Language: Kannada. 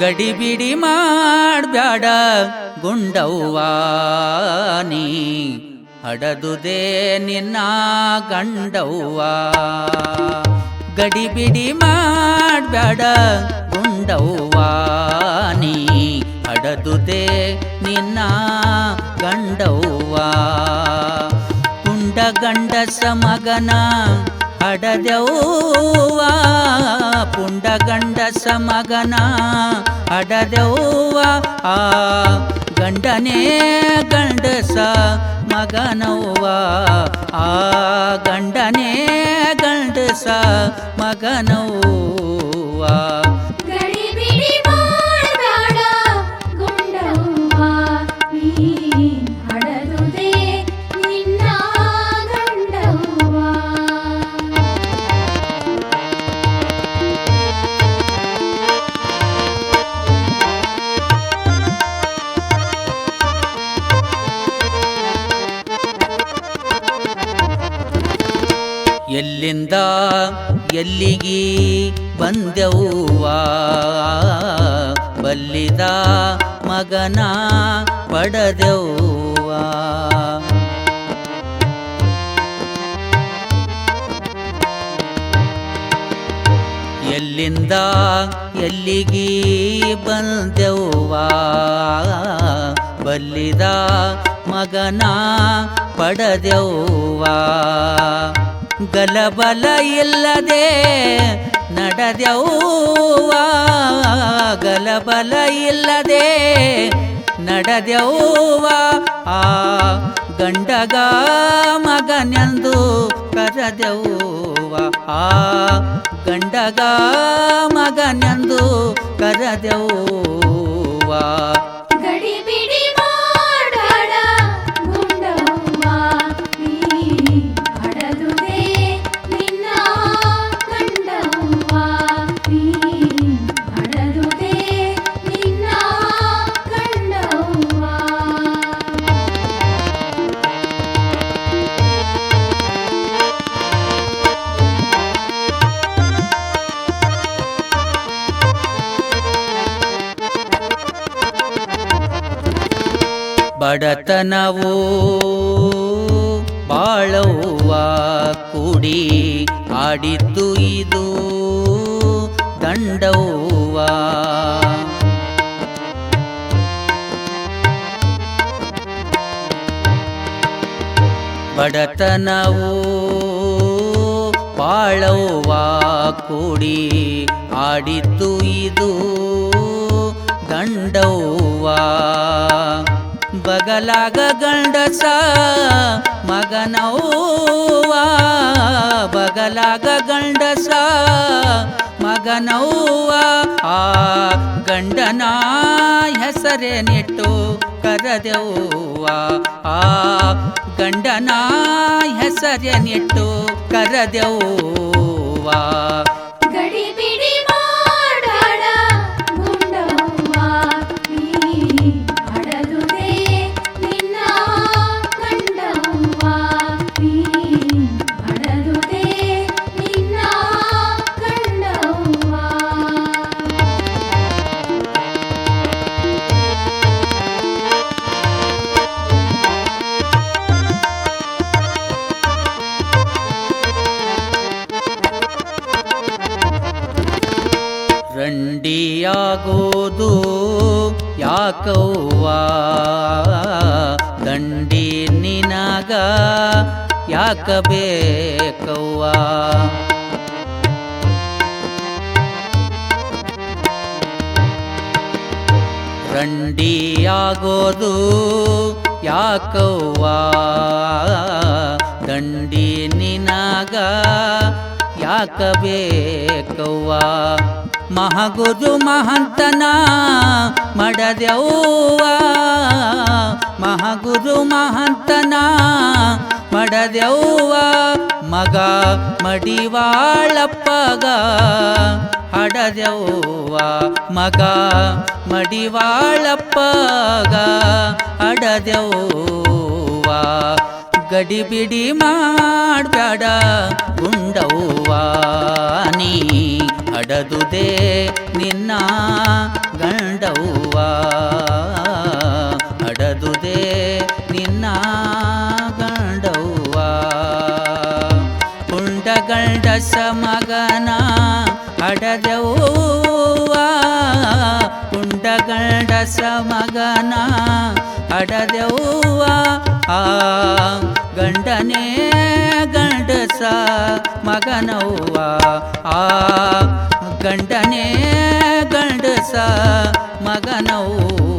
ಗಡಿಬಿಡಿ ಮಾಡಬ್ಯಾಡ ನೀ. ಹಡದುದೇ ನಿನ್ನ ಗಂಡವ್ವ. ಗಡಿಬಿಡಿ ಮಾಡಬ್ಯಾಡ ನೀ. ಹಡದುದೇ ನಿನ್ನ ಗಂಡವ್ವ. ಗುಂಡ ಗಂಡಸ ಮಗನ ಹಡದೆವ್ವ ಪುಂಡ ಗಂಡಸ ಮಗನ ಹಡದೆವ್ವ ಆ ಗಂಡನೇ ಗಂಡಸ ಮಗನವ್ವ. ಆ ಗಂಡನೇ ಗಂಡಸ ಮಗನವ್ವ. ಎಲ್ಲಿಂದ ಎಲ್ಲಿಗೆ ಬಂದೆವ್ವ ಬಲ್ಲಿದ ಮಗನ ಪಡೆದೆವ್ವ ಎಲ್ಲಿಂದ ಎಲ್ಲಿಗೆ ಬಂದೆವ್ವ ಬಲ್ಲಿದ ಮಗನ ಪಡೆದೆವ್ವ ಗಲಬಲ ಇಲ್ಲದೆ ನಡೆದೆವ್ವ ಗಲಬಲ ಇಲ್ಲದೆ ನಡೆದೆವ್ವ ಆ ಗಂಡಗ ಮಗನೆಂದು ಕರೆದೆವ್ವ ಆ ಗಂಡಗ ಮಗನೆಂದು ಕರೆದೆವ್ವ ಬಡತನವು ಬಾಳವ್ವ ಕುಡಿ ಆಡಿದ್ದು ಇದು ದಂಡವ್ವ. ಬಡತನವು ಬಾಳವ್ವ ಕುಡಿ ಆಡಿದ್ದು ಇದು ದಂಡವ್ವ. ಬಗಲಾಗ ಗಂಡಸ ಮಗನವ್ವ ಬಗಲಾಗ ಗಂಡಸ ಮಗನವ್ವ ಆ ಗಂಡನ ಹೆಸರೇನಿಟ್ಟು ಕರೆದೆವ್ವ. ಆ ಗಂಡನ ಹೆಸರೇನಿಟ್ಟು ಕರೆದೆವ್ವ. ರಂಡಿಯಾಗೋದು ಯಾಕವ್ವ? ದಂಡಿ ನಿನಗ ಯಾಕ ಬೇಕವ್ವ ರಂಡಿಯಾಗೋದು ಯಾಕವ್ವ? ದಂಡಿ ನಿನಗ ಯಾಕ ಬೇಕವ್ವ ಮಹಗುರು ಮಹಂತನ ಮಡದೆವ್ವ ಮಹಗುರು ಮಹಂತನ ಮಡದೆವ್ವ ಮಗ ಮಡಿವಾಳಪ್ಪಗ. ಹಡದೆವ್ವ ಮಗ ಮಡಿವಾಳಪ್ಪಗ. ಹಡದೆವ್ವ ಗಡಿಬಿಡಿ ಮಾಡ್ಬೇಡ ಗುಂಡವ್ವ. ಹಡದುದೇ ನಿನ್ನ ಗಂಡ ಗಂಡವ್ವ? ಅಡದುದೇ ನಿನ್ನ ಗಂಡವ್ವ? ಕುಂಡ ಗಂಡ ಸಮಗನ ಅಡದವ್ವ? ಕುಂಡ ಗಂಡ ಸಮಗನ ಅಡದವ್ವ? ಆ ಗಂಡನೇ ಗಂಡಸ ಮಗನವ್ವ? ಆ ಗಂಡನೇ ಗಂಡಸ ಮಗನವ್ವ